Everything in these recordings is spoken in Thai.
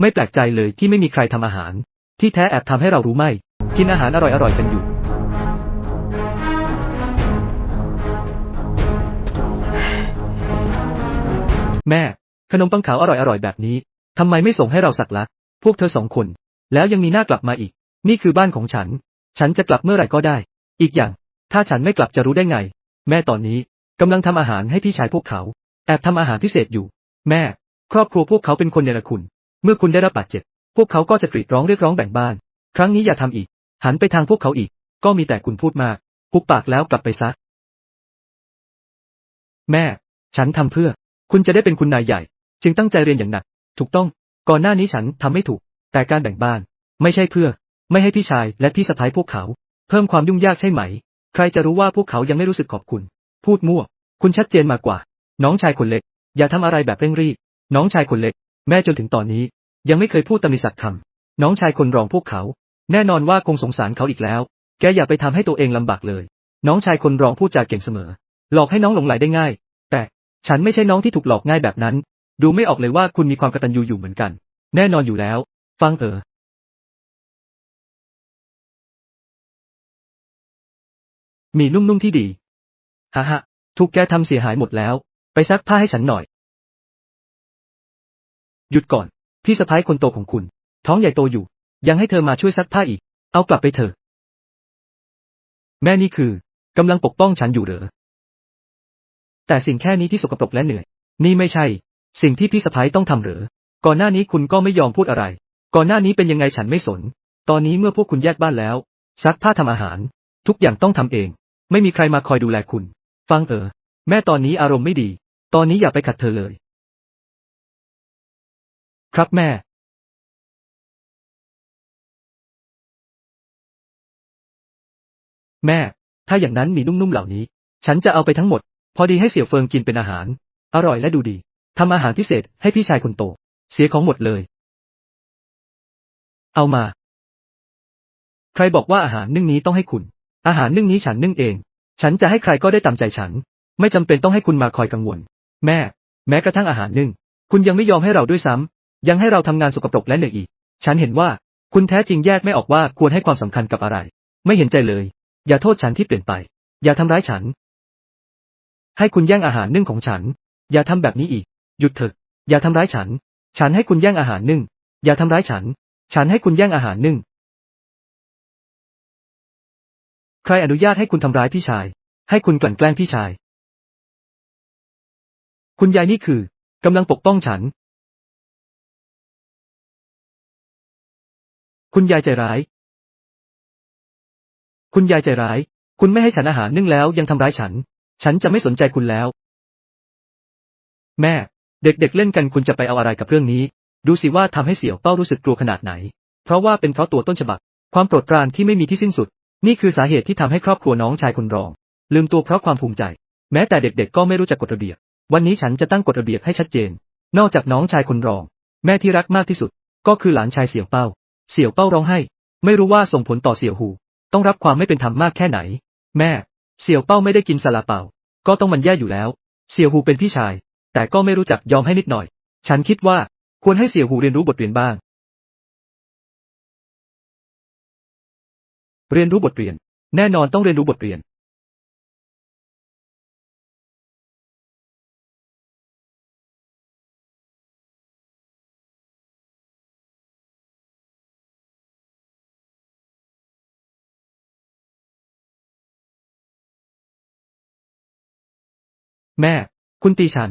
ไม่แปลกใจเลยที่ไม่มีใครทำอาหาร ที่แท้แอบทำให้เรารู้ไหมกินอาหารอร่อยๆกันอยู่ แม่ ขนมปังขาวอร่อยๆแบบนี้ทำไมไม่ส่งให้เราสักละพวกเธอสองคน แล้วยังมีหน้ากลับมาอีก นี่คือบ้านของฉัน ฉันจะกลับเมื่อไหร่ก็ได้ อีกอย่าง ถ้าฉันไม่กลับจะรู้ได้ไง แม่ตอนนี้กำลังทำอาหารให้พี่ชายพวกเขา แอบทำอาหารพิเศษอยู่ แม่ ครอบครัวพวกเขาเป็นคนเนรคุณ เมื่อคุณได้รับบาดเจ็บ พวกเขาก็จะกรีดร้องเรียกร้องแบ่งบ้าน ครั้งนี้อย่าทำอีก หันไปทางพวกเขาอีก ก็มีแต่คุณพูดมากปุบปากแล้วกลับไปซะ แม่ ฉันทำเพื่อ คุณจะได้เป็นคุณนายใหญ่ จึงตั้งใจเรียนอย่างหนัก ถูกต้อง ก่อนหน้านี้ฉันทำไม่ถูก แต่การแบ่งบ้าน ไม่ใช่เพื่อ ไม่ให้พี่ชายและพี่สะพ้ายพวกเขา เพิ่มความยุ่งยากใช่ไหม ใครจะรู้ว่าพวกเขายังไม่รู้สึกขอบคุณ พูดมั่ว คุณชัดเจนมากกว่า น้องชายคนเล็ก อย่าทำอะไรแบบเร่งรีบ น้องชายคนเล็ก แม่จนถึงตอนนี้ ยังไม่เคยพูดตำหนิสักคำน้องชายคนรองพวกเขา แน่นอนว่าคงสงสารเขาอีกแล้ว แกอย่าไปทำให้ตัวเองลำบากเลย น้องชายคนรองพูดจาเก่งเสมอ หลอกให้น้องหลงไหลได้ง่าย แต่ฉันไม่ใช่น้องที่ถูกหลอกง่ายแบบนั้น ดูไม่ออกเลยว่าคุณมีความกตัญญูอยู่เหมือนกัน แน่นอนอยู่แล้ว ฟังเออมีนุ่มๆที่ดีฮ่าฮะถูกแกทำเสียหายหมดแล้ว ไปซักผ้าให้ฉันหน่อย หยุดก่อน พี่สะพ้ายคนโตของคุณ ท้องใหญ่โตอยู่ ยังให้เธอมาช่วยซักผ้าอีก เอากลับไปเถอะ แม่นี่คือกำลังปกป้องฉันอยู่เหรอ แต่สิ่งแค่นี้ที่สกปรกและเหนื่อย นี่ไม่ใช่ สิ่งที่พี่สะพ้ายต้องทำเหรอ ก่อนหน้านี้คุณก็ไม่ยอมพูดอะไร ก่อนหน้านี้เป็นยังไงฉันไม่สน ตอนนี้เมื่อพวกคุณแยกบ้านแล้ว ซักผ้าทำอาหาร ทุกอย่างต้องทำเอง ไม่มีใครมาคอยดูแลคุณ ฟังเออ แม่ตอนนี้อารมณ์ไม่ดี ตอนนี้อย่าไปขัดเธอเลย ครับแม่แม่ ถ้าอย่างนั้นหมีนุ่มๆเหล่านี้ ฉันจะเอาไปทั้งหมด พอดีให้เสี่ยวเฟิงกินเป็นอาหาร อร่อยและดูดี ทำอาหารพิเศษให้พี่ชายคนโต เสียของหมดเลย เอามา ใครบอกว่าอาหารนึ่งนี้ต้องให้คุณ อาหารนึ่งนี้ฉันนึ่งเอง ฉันจะให้ใครก็ได้ตามใจฉัน ไม่จำเป็นต้องให้คุณมาคอยกังวล แม่ แม้กระทั่งอาหารนึ่ง คุณยังไม่ยอมให้เราด้วยซ้ำ ยังให้เราทำงานสกปรกและเหนื่อยอีก ฉันเห็นว่า คุณแท้จริงแยกไม่ออกว่าควรให้ความสำคัญกับอะไร ไม่เห็นใจเลย อย่าโทษฉันที่เปลี่ยนไป อย่าทำร้ายฉัน ให้คุณแย่งอาหารนึ่งของฉัน อย่าทำแบบนี้อีก หยุดเถอะ อย่าทำร้ายฉัน ฉันให้คุณแย่งอาหารนึ่ง อย่าทำร้ายฉัน ฉันให้คุณแย่งอาหารนึ่ง ใครอนุญาตให้คุณทำร้ายพี่ชาย ให้คุณกลั่นแกล้งพี่ชาย คุณยายนี่คือกำลังปกป้องฉัน คุณยายใจร้าย คุณยายใจร้าย คุณไม่ให้ฉันอาหารนึ่งแล้วยังทำร้ายฉัน ฉันจะไม่สนใจคุณแล้ว แม่ เด็กๆเล่นกันคุณจะไปเอาอะไรกับเรื่องนี้ ดูสิว่าทำให้เสี่ยวเป้ารู้สึกกลัวขนาดไหน เพราะว่าเป็นเพราะตัวต้นฉบับ ความโปรดปรานที่ไม่มีที่สิ้นสุด นี่คือสาเหตุที่ทำให้ครอบครัวน้องชายคนรอง ลืมตัวเพราะความภูมิใจ แม้แต่เด็กๆ ก็ไม่รู้จักกฎระเบียบ วันนี้ฉันจะตั้งกฎระเบียบให้ชัดเจน นอกจากน้องชายคนรอง แม่ที่รักมากที่สุด ก็คือหลานชายเสี่ยวเป้า เสี่ยวเป้าร้องไห้ ไม่รู้ว่าส่งผลต่อเสี่ยวหู ต้องรับความไม่เป็นธรรมมากแค่ไหน แม่ เสี่ยวเป้าไม่ได้กินซาลาเปา ก็ต้องมันแย่อยู่แล้ว เสี่ยวหูเป็นพี่ชาย แต่ก็ไม่รู้จักยอมให้นิดหน่อย ฉันคิดว่าควรให้เสี่ยวหูเรียนรู้บทเรียนบ้าง เรียนรู้บทเรียน แน่นอนต้องเรียนรู้บทเรียน แม่ คุณตีฉัน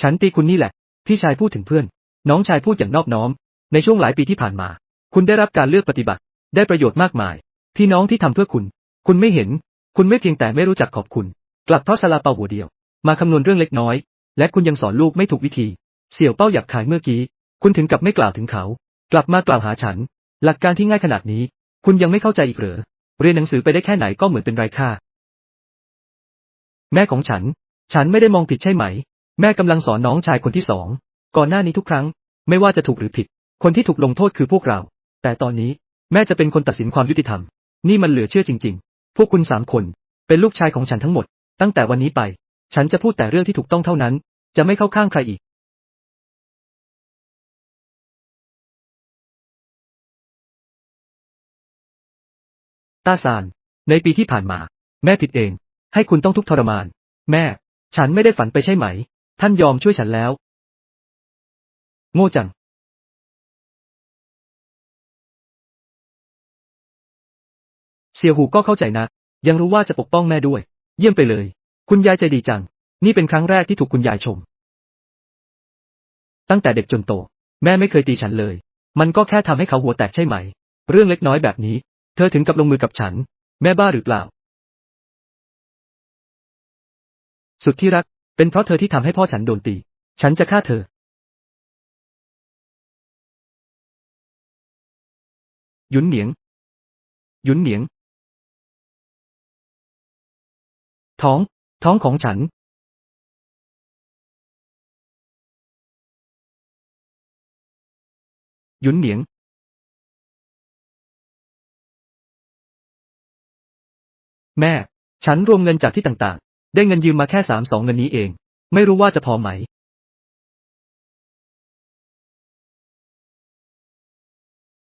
ฉันตีคุณนี่แหละ พี่ชายพูดถึงเพื่อน น้องชายพูดอย่างนอบน้อม ในช่วงหลายปีที่ผ่านมา คุณได้รับการเลือกปฏิบัติ ได้ประโยชน์มากมาย พี่น้องที่ทำเพื่อคุณ คุณไม่เห็น คุณไม่เพียงแต่ไม่รู้จักขอบคุณ กลับเพราะซาลาเปาหัวเดียว มาคำนวณเรื่องเล็กน้อย และคุณยังสอนลูกไม่ถูกวิธี เสี่ยวเป้าหยับขายเมื่อกี้ คุณถึงกับไม่กล่าวถึงเขา กลับมากล่าวหาฉัน หลักการที่ง่ายขนาดนี้ คุณยังไม่เข้าใจอีกเหรอ เรียนหนังสือไปได้แค่ไหนก็เหมือนเป็นไร้ค่า แม่ของฉัน ฉันไม่ได้มองผิดใช่ไหม แม่กำลังสอนน้องชายคนที่สอง ก่อนหน้านี้ทุกครั้ง ไม่ว่าจะถูกหรือผิด คนที่ถูกลงโทษคือพวกเรา แต่ตอนนี้แม่จะเป็นคนตัดสินความยุติธรรม นี่มันเหลือเชื่อจริง ๆ พวกคุณสามคน เป็นลูกชายของฉันทั้งหมด ตั้งแต่วันนี้ไป ฉันจะพูดแต่เรื่องที่ถูกต้องเท่านั้น จะไม่เข้าข้างใครอีก ตาซาน ในปีที่ผ่านมา แม่ผิดเอง ให้คุณต้องทุกข์ทรมาน แม่ ฉันไม่ได้ฝันไปใช่ไหม ท่านยอมช่วยฉันแล้ว โง่จังเสี่ยวหูก็เข้าใจนะ ยังรู้ว่าจะปกป้องแม่ด้วย เยี่ยมไปเลย คุณยายใจดีจัง นี่เป็นครั้งแรกที่ถูกคุณยายชม ตั้งแต่เด็กจนโต แม่ไม่เคยตีฉันเลย มันก็แค่ทำให้เขาหัวแตกใช่ไหม เรื่องเล็กน้อยแบบนี้ เธอถึงกับลงมือกับฉัน แม่บ้าหรือเปล่า สุดที่รัก เป็นเพราะเธอที่ทำให้พ่อฉันโดนตี ฉันจะฆ่าเธอ หยุนเหนียง หยุนเหนียง ท้อง ท้องของฉัน หยุนเหนียง แม่ ฉันรวมเงินจากที่ต่าง ได้เงินยืมมาแค่สามสองเงินนี้เอง ไม่รู้ว่าจะพอไหม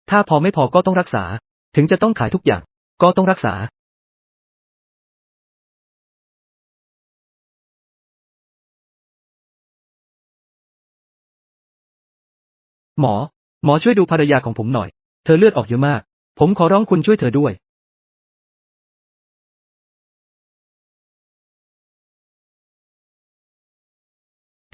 ถ้าพอไม่พอก็ต้องรักษา ถึงจะต้องขายทุกอย่าง ก็ต้องรักษา หมอ หมอช่วยดูภรรยาของผมหน่อย เธอเลือดออกเยอะมาก ผมขอร้องคุณช่วยเธอด้วย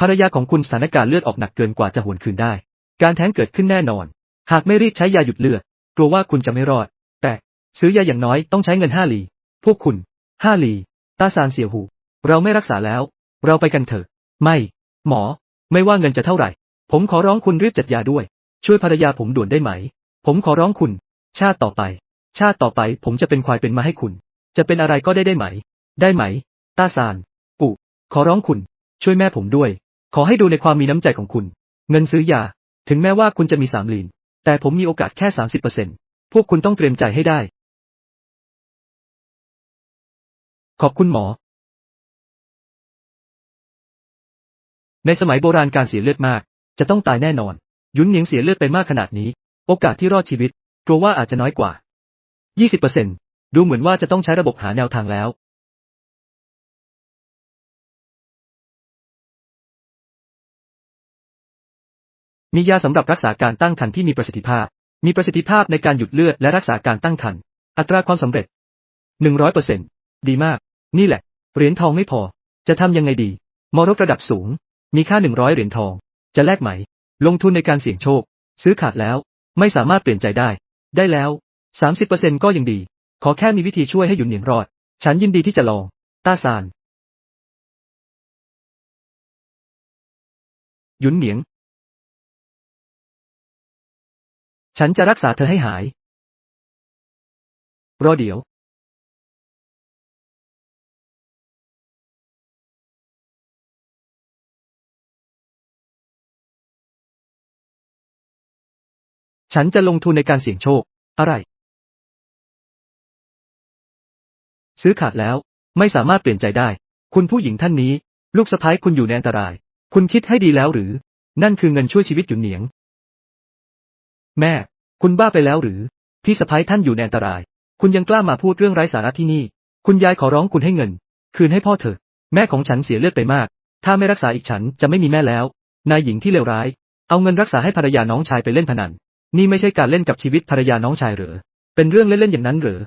ภรรยาของคุณสถานการณ์เลือดออกหนักเกินกว่าจะหวนคืนได้ การแท้งเกิดขึ้นแน่นอน หากไม่รีบใช้ยาหยุดเลือด กลัวว่าคุณจะไม่รอด แต่ซื้อยาอย่างน้อยต้องใช้เงินห้าลี พวกคุณห้าลี ตาซานเสียหู เราไม่รักษาแล้ว เราไปกันเถอะ ไม่ หมอ ไม่ว่าเงินจะเท่าไหร่ ผมขอร้องคุณรีบจัดยาด้วย ช่วยภรรยาผมด่วนได้ไหม ผมขอร้องคุณ ชาติต่อไป ชาติต่อไปผมจะเป็นควายเป็นมาให้คุณ จะเป็นอะไรก็ได้ได้ไหม ได้ไหม ตาซาน ปู่ ขอร้องคุณ ช่วยแม่ผมด้วย ขอให้ดูในความมีน้ำใจของคุณ เงินซื้อยา ถึงแม้ว่าคุณจะมีสามลีน แต่ผมมีโอกาสแค่สามสิบเปอร์เซ็นพวกคุณต้องเตรียมใจให้ได้ ขอบคุณหมอ ในสมัยโบราณการเสียเลือดมาก จะต้องตายแน่นอน ยุนเหนียงเสียเลือดไปมากขนาดนี้ โอกาสที่รอดชีวิตกลัวว่าอาจจะน้อยกว่า 20%ดูเหมือนว่าจะต้องใช้ระบบหาแนวทางแล้ว มียาสำหรับรักษาการตั้งครรภ์ที่มีประสิทธิภาพ มีประสิทธิภาพในการหยุดเลือดและรักษาการตั้งครรภ์ อัตราความสำเร็จ 100%ดีมาก นี่แหละ เหรียญทองไม่พอ จะทำยังไงดี มรดกระดับสูง มีค่า 100 เหรียญทอง จะแลกไหม ลงทุนในการเสี่ยงโชค ซื้อขาดแล้ว ไม่สามารถเปลี่ยนใจได้ ได้แล้ว 30%ก็ยังดี ขอแค่มีวิธีช่วยให้หยุนเหนียงรอด ฉันยินดีที่จะลอง ต้าซาน หยุนเหนียง ฉันจะรักษาเธอให้หาย รอเดี๋ยว ฉันจะลงทุนในการเสี่ยงโชค อะไร ซื้อขาดแล้ว ไม่สามารถเปลี่ยนใจได้ คุณผู้หญิงท่านนี้ ลูกสะพ้ายคุณอยู่ในอันตราย คุณคิดให้ดีแล้วหรือ นั่นคือเงินช่วยชีวิตหยุนเหนียง แม่ คุณบ้าไปแล้วหรือ พี่สะพ้ายท่านอยู่ในอันตราย คุณยังกล้ามาพูดเรื่องไร้สาระที่นี่ คุณยายขอร้องคุณให้เงิน คืนให้พ่อเถอะ แม่ของฉันเสียเลือดไปมาก ถ้าไม่รักษาอีกฉันจะไม่มีแม่แล้ว นายหญิงที่เลวร้าย เอาเงินรักษาให้ภรรยาน้องชายไปเล่นพนัน นี่ไม่ใช่การเล่นกับชีวิตภรรยาน้องชายหรือ เป็นเรื่องเล่นๆอย่างนั้นหรือ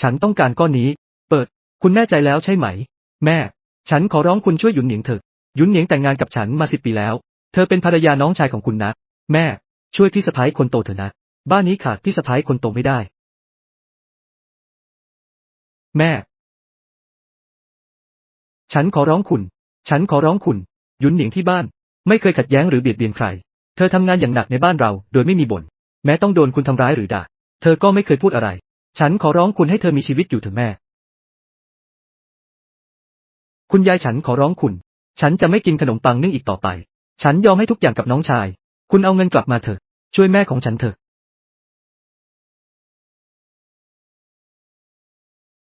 ฉันต้องการก้อนนี้ เปิด คุณแน่ใจแล้วใช่ไหม แม่ ฉันขอร้องคุณช่วยหยุนเหนียงเถอะ หยุนเหนียงแต่งงานกับฉันมาสิบปีแล้ว เธอเป็นภรรยาน้องชายของคุณนะ แม่ ช่วยพี่สะพ้ายคนโตเถอะนะ บ้านนี้ขาดพี่สะพ้ายคนโตไม่ได้ แม่ ฉันขอร้องคุณ ฉันขอร้องคุณ ยุนเหนียงที่บ้าน ไม่เคยขัดแย้งหรือเบียดเบียนใคร เธอทำงานอย่างหนักในบ้านเรา โดยไม่มีบ่น แม้ต้องโดนคุณทำร้ายหรือด่า เธอก็ไม่เคยพูดอะไร ฉันขอร้องคุณให้เธอมีชีวิตอยู่เถอะแม่ คุณยายฉันขอร้องคุณ ฉันจะไม่กินขนมปังนึ่งอีกต่อไป ฉันยอมให้ทุกอย่างกับน้องชาย คุณเอาเงินกลับมาเถอะ ช่วยแม่ของฉันเถอะ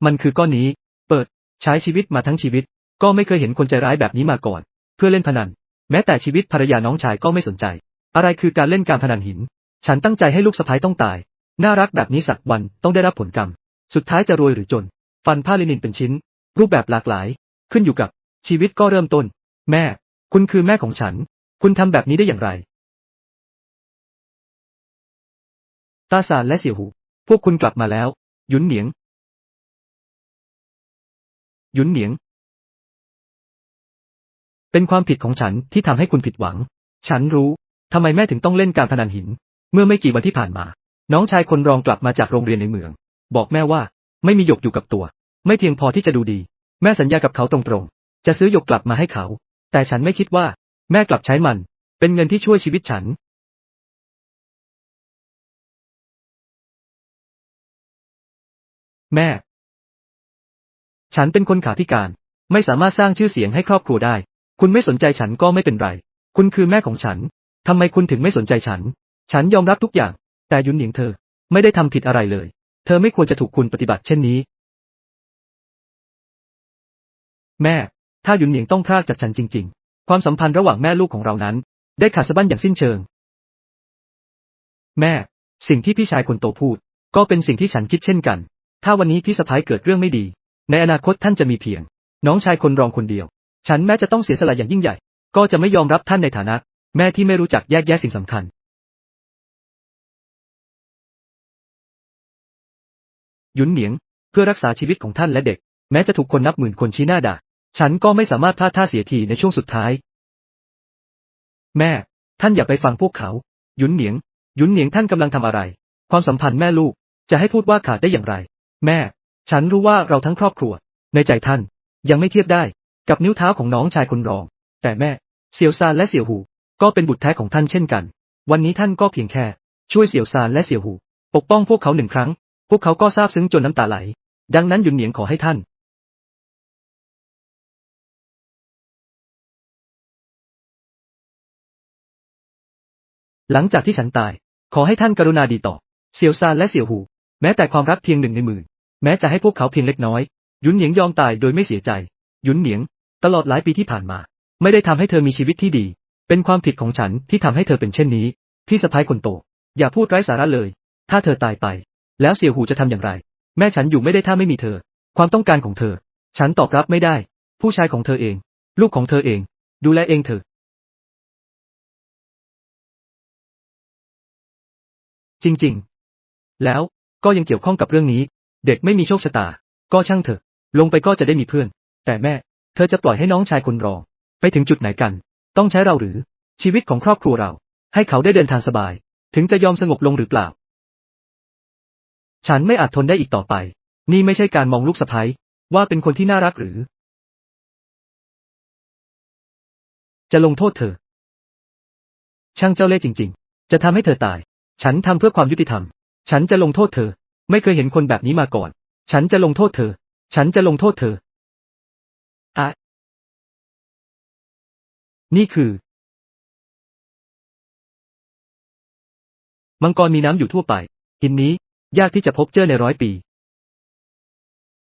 มันคือก้อนนี้ เปิด ใช้ชีวิตมาทั้งชีวิต ก็ไม่เคยเห็นคนใจร้ายแบบนี้มาก่อน เพื่อเล่นพนัน แม้แต่ชีวิตภรรยาน้องชายก็ไม่สนใจ อะไรคือการเล่นการพนันหิน ฉันตั้งใจให้ลูกสะพ้ายต้องตาย น่ารักแบบนี้สักวันต้องได้รับผลกรรม สุดท้ายจะรวยหรือจน ฟันผ้าลินินเป็นชิ้น รูปแบบหลากหลาย ขึ้นอยู่กับชีวิตก็เริ่มต้น แม่ คุณคือแม่ของฉัน คุณทำแบบนี้ได้อย่างไร ตาสานและเสี่ยวหู พวกคุณกลับมาแล้ว หยุนเหนียง หยุนเหนียง เป็นความผิดของฉันที่ทำให้คุณผิดหวัง ฉันรู้ ทำไมแม่ถึงต้องเล่นการพนันหิน เมื่อไม่กี่วันที่ผ่านมา น้องชายคนรองกลับมาจากโรงเรียนในเมือง บอกแม่ว่า ไม่มีหยกอยู่กับตัว ไม่เพียงพอที่จะดูดี แม่สัญญากับเขาตรงๆ จะซื้อหยกกลับมาให้เขา แต่ฉันไม่คิดว่า แม่กลับใช้มัน เป็นเงินที่ช่วยชีวิตฉันแม่ ฉันเป็นคนขาพิการ ไม่สามารถสร้างชื่อเสียงให้ครอบครัวได้ คุณไม่สนใจฉันก็ไม่เป็นไร คุณคือแม่ของฉัน ทำไมคุณถึงไม่สนใจฉัน ฉันยอมรับทุกอย่าง แต่ยุนหนิงเธอ ไม่ได้ทำผิดอะไรเลย เธอไม่ควรจะถูกคุณปฏิบัติเช่นนี้ แม่ ถ้ายุนหนิงต้องพรากจากฉันจริง ความสัมพันธ์ระหว่างแม่ลูกของเรานั้น ได้ขาดสะบั้นอย่างสิ้นเชิง แม่ สิ่งที่พี่ชายคนโตพูด ก็เป็นสิ่งที่ฉันคิดเช่นกัน ถ้าวันนี้พี่สะพ้ายเกิดเรื่องไม่ดี ในอนาคตท่านจะมีเพียง น้องชายคนรองคนเดียว ฉันแม้จะต้องเสียสละอย่างยิ่งใหญ่ ก็จะไม่ยอมรับท่านในฐานะ แม่ที่ไม่รู้จักแยกแยะสิ่งสำคัญ ยุนเหนียง เพื่อรักษาชีวิตของท่านและเด็ก แม้จะถูกคนนับหมื่นคนชี้หน้าด่า ฉันก็ไม่สามารถพลาดท่าเสียทีในช่วงสุดท้าย แม่ ท่านอย่าไปฟังพวกเขาหยุนเหนียงหยุนเหนียงท่านกำลังทำอะไร ความสัมพันธ์แม่ลูก จะให้พูดว่าขาดได้อย่างไร แม่ ฉันรู้ว่าเราทั้งครอบครัว ในใจท่าน ยังไม่เทียบได้ กับนิ้วเท้าของน้องชายคนรอง แต่แม่ เสี่ยวซานและเสี่ยวหู ก็เป็นบุตรแท้ของท่านเช่นกัน วันนี้ท่านก็เพียงแค่ ช่วยเสี่ยวซานและเสี่ยวหู ปกป้องพวกเขาหนึ่งครั้ง พวกเขาก็ซาบซึ้งจนน้ำตาไหล ดังนั้นหยุนเหนียงขอให้ท่าน หลังจากที่ฉันตาย ขอให้ท่านกรุณาดีต่อ เสี่ยวซานและเสี่ยวหู แม้แต่ความรักเพียงหนึ่งในหมื่น แม้จะให้พวกเขาเพียงเล็กน้อย ยุนเหนียงยอมตายโดยไม่เสียใจ ยุนเหนียง ตลอดหลายปีที่ผ่านมา ไม่ได้ทำให้เธอมีชีวิตที่ดี เป็นความผิดของฉันที่ทำให้เธอเป็นเช่นนี้ พี่สะพ้ายคนโต อย่าพูดไร้สาระเลย ถ้าเธอตายไป แล้วเสี่ยวหูจะทำอย่างไร แม่ฉันอยู่ไม่ได้ถ้าไม่มีเธอ ความต้องการของเธอ ฉันตอบรับไม่ได้ ผู้ชายของเธอเอง ลูกของเธอเอง ดูแลเองเถอะ จริง ๆ แล้วก็ยังเกี่ยวข้องกับเรื่องนี้ เด็กไม่มีโชคชะตา ก็ช่างเถอะ ลงไปก็จะได้มีเพื่อน แต่แม่ เธอจะปล่อยให้น้องชายคนรอง ไปถึงจุดไหนกัน ต้องใช้เราหรือ ชีวิตของครอบครัวเรา ให้เขาได้เดินทางสบาย ถึงจะยอมสงบลงหรือเปล่า ฉันไม่อาจทนได้อีกต่อไป นี่ไม่ใช่การมองลูกสะใภ้ว่าเป็นคนที่น่ารักหรือ จะลงโทษเธอ ช่างเจ้าเล่ห์จริง ๆ จะทำให้เธอตาย ฉันทำเพื่อความยุติธรรม ฉันจะลงโทษเธอ ไม่เคยเห็นคนแบบนี้มาก่อน ฉันจะลงโทษเธอ ฉันจะลงโทษเธออะนี่คือ มังกรมีน้ำอยู่ทั่วไป หินนี้ยากที่จะพบเจอในร้อยปี